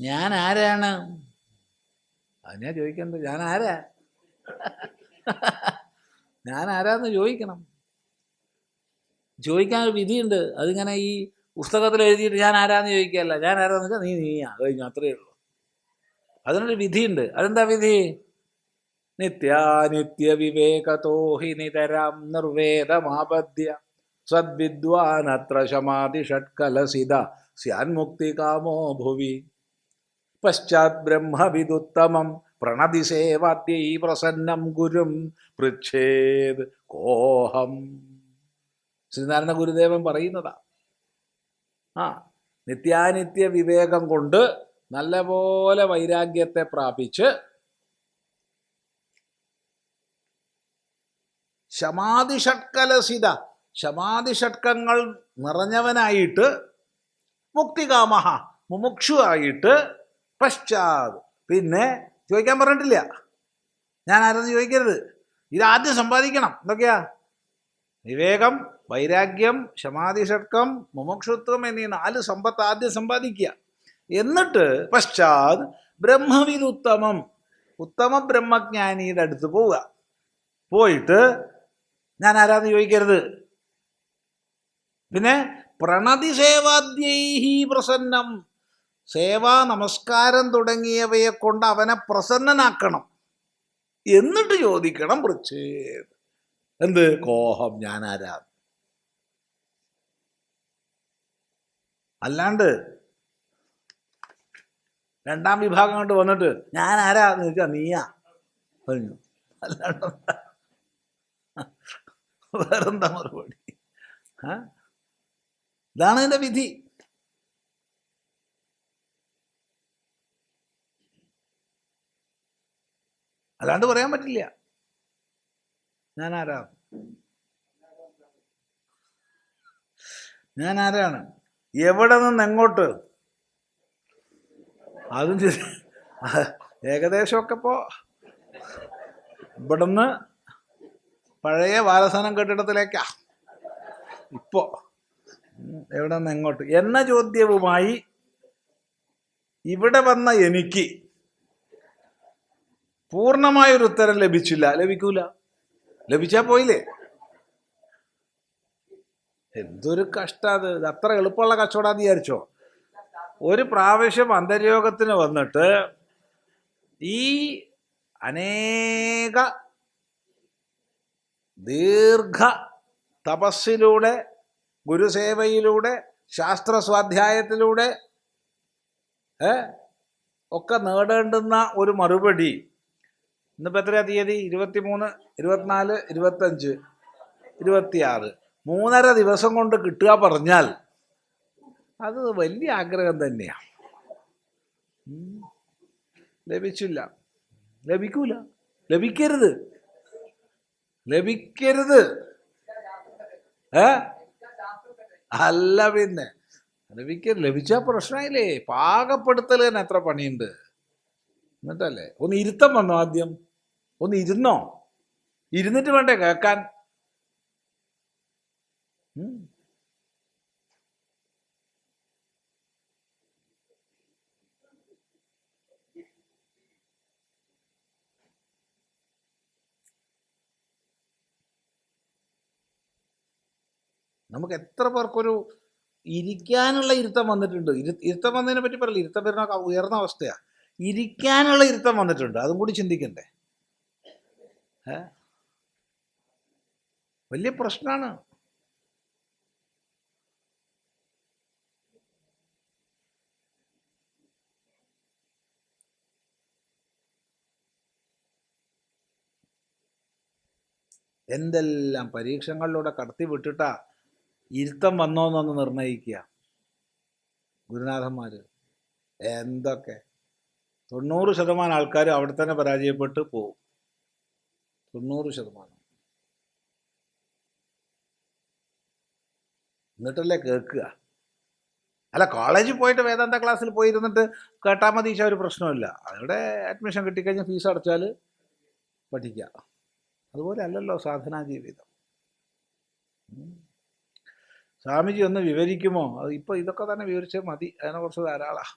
ഞാൻ ആരാണ് അത് ഞാൻ ചോദിക്കേണ്ടത് ഞാൻ ആരാ ഞാൻ ആരാന്ന് ചോദിക്കണം. ചോദിക്കാൻ ഒരു വിധിയുണ്ട്. അതിങ്ങനെ ഈ പുസ്തകത്തിൽ എഴുതിയിട്ട് ഞാൻ ആരാന്ന് ചോദിക്കല്ല ഞാൻ ആരാന്ന് വെച്ചാൽ നീ നീയാ കഴിഞ്ഞു അത്രയേ ഉള്ളൂ. അതിനൊരു വിധിയുണ്ട്. അതെന്താ വിധി? നിത്യാനിത്യ വിവേകതോ ഹി നിതരാം നിർവേദമാപദ്യ സദ്വിദ്വാനത്ര ശമാതി ഷട്കലസിത സ്യാൻമുക്തി കാമോ ഭുവി. പശ്ചാത് ബ്രഹ്മവിദുത്തമം പ്രണതി സേവാദ്യൈ പ്രസന്നം ഗുരും പൃച്ഛേത് കോഹം. ശ്രീനാരായണ ഗുരുദേവൻ പറയുന്നതാ. ആ നിത്യാനിത്യ വിവേകം കൊണ്ട് നല്ലപോലെ വൈരാഗ്യത്തെ പ്രാപിച്ച് ശമാതിഷട്കലസിത ശമാതിഷട്കങ്ങൾ നിറഞ്ഞവനായിട്ട് മുക്തികാമഹ മുമുക്ഷുവായിട്ട് പശ്ചാത്. പിന്നെ ചോദിക്കാൻ പറഞ്ഞിട്ടില്ല. ഞാൻ ആരെന്ന് ചോദിക്കരുത്. ഇതാദ്യം സമ്പാദിക്കണം. എന്തൊക്കെയാ? വിവേകം വൈരാഗ്യം ക്ഷമാതിഷർക്കം മുമുക്ഷുത്വം എന്നീ നാല് സമ്പത്ത് ആദ്യം സമ്പാദിക്കുക. എന്നിട്ട് പശ്ചാത് ബ്രഹ്മവിദുത്തമം ഉത്തമ ബ്രഹ്മജ്ഞാനിയുടെ അടുത്ത് പോവുക. പോയിട്ട് ഞാൻ ആരാന്ന് ചോദിക്കരുത്? പിന്നെ പ്രണതിസേവാദ്യൈഹി പ്രസന്നം. സേവാ നമസ്കാരം തുടങ്ങിയവയെ കൊണ്ട് അവനെ പ്രസന്നനാക്കണം. എന്നിട്ട് ചോദിക്കണം പൃച്ഛേത് എന്ത്? കോഹം ഞാൻ ആരാ അല്ലാണ്ട് രണ്ടാം വിഭാഗം കൊണ്ട് വന്നിട്ട് ഞാൻ ആരാ എന്ന് ചോദിച്ചാ നീയാ. പറഞ്ഞു. അല്ലാണ്ട് വേറെന്താ മറുപടി? ഇതാണ് എന്റെ വിധി. അല്ലാണ്ട് പറയാൻ പറ്റില്ല. ഞാൻ ആരാ ഞാൻ ആരാണ് എവിടെ നിന്ന് എങ്ങോട്ട്? അതും ശരി. ഏകദേശമൊക്കെ ഇപ്പോൾ ഇവിടുന്ന് പഴയ ബാലസനം കെട്ടിടത്തിലേക്കാ. ഇപ്പോ. എവിടെ നിന്ന് എങ്ങോട്ട്? എന്ന ചോദ്യവുമായി ഇവിടെ വന്ന എനിക്ക് പൂർണമായൊരു ഉത്തരം ലഭിച്ചില്ല. ലഭിക്കൂല. ലഭിച്ചാ പോയില്ലേ? എന്തൊരു കഷ്ടത് ഇത് അത്ര എളുപ്പമുള്ള കച്ചവടാന്ന് വിചാരിച്ചോ? ഒരു പ്രാവശ്യം അന്തര്യോഗത്തിന് വന്നിട്ട് ഈ അനേക ദീർഘ തപസ്സിലൂടെ ഗുരുസേവയിലൂടെ ശാസ്ത്ര സ്വാധ്യായത്തിലൂടെ ഒക്കെ നേടേണ്ടുന്ന ഒരു മറുപടി ഇന്നിപ്പോൾ എത്രയാ തീയതി? ഇരുപത്തിമൂന്ന് ഇരുപത്തിനാല് ഇരുപത്തഞ്ച് ഇരുപത്തിയാറ്. മൂന്നര ദിവസം കൊണ്ട് കിട്ടുക പറഞ്ഞാൽ അത് വലിയ ആഗ്രഹം തന്നെയാണ്. ലഭിച്ചില്ല. ലഭിക്കൂല. ലഭിക്കരുത്. ലഭിക്കരുത്. ഏ? അല്ല പിന്നെ. ലഭിക്ക ലഭിച്ചാൽ പ്രശ്നമില്ലേ പാകപ്പെടുത്തൽ തന്നെ എത്ര പണിയുണ്ട്? എന്നിട്ടല്ലേ? ഒന്ന് ഇരുത്തം വന്നോ ആദ്യം. ഒന്ന് ഇരുന്നോ? ഇരുന്നിട്ട് വേണ്ടേ കേൾക്കാൻ? നമുക്ക് എത്ര പേർക്കൊരു ഇരിക്കാനുള്ള ഇരുത്തം വന്നിട്ടുണ്ട്? ഇരു- ഇരുത്തം വന്നതിനെ പറ്റി പറയില്ല ഇരുത്തം വരുന്ന ഉയർന്ന അവസ്ഥയാണ് ഇരിക്കാനുള്ള ഇരുത്തം വന്നിട്ടുണ്ട്. അതും കൂടി ചിന്തിക്കണ്ടേ? വലിയ പ്രശ്നമാണ് എന്തെല്ലാം പരീക്ഷകളിലൂടെ കടത്തി വിട്ടിട്ടാ ഇരുത്തം വന്നോന്നൊന്ന് നിർണയിക്കുക. ഗുരുനാഥന്മാർ എന്തൊക്കെ? തൊണ്ണൂറ് ശതമാനം ആൾക്കാരും അവിടെ തന്നെ പരാജയപ്പെട്ട് പോവും. തൊണ്ണൂറ് ശതമാനം. എന്നിട്ടല്ലേ കേൾക്കുക? അല്ല കോളേജിൽ പോയിട്ട് വേദാന്ത ക്ലാസ്സിൽ പോയിരുന്നിട്ട് കേട്ടാൽ മതി ഈശാ ഒരു പ്രശ്നമില്ല അവിടെ അഡ്മിഷൻ കിട്ടിക്കഴിഞ്ഞാൽ ഫീസ് അടച്ചാൽ പഠിക്കുക അതുപോലെ അല്ലല്ലോ സാധനാ ജീവിതം. സ്വാമിജി ഒന്ന് വിവരിക്കുമോ? അത് ഇപ്പോൾ ഇതൊക്കെ തന്നെ വിവരിച്ചാൽ മതി. അതിനെ ധാരാളമാണ് ധാരാളം.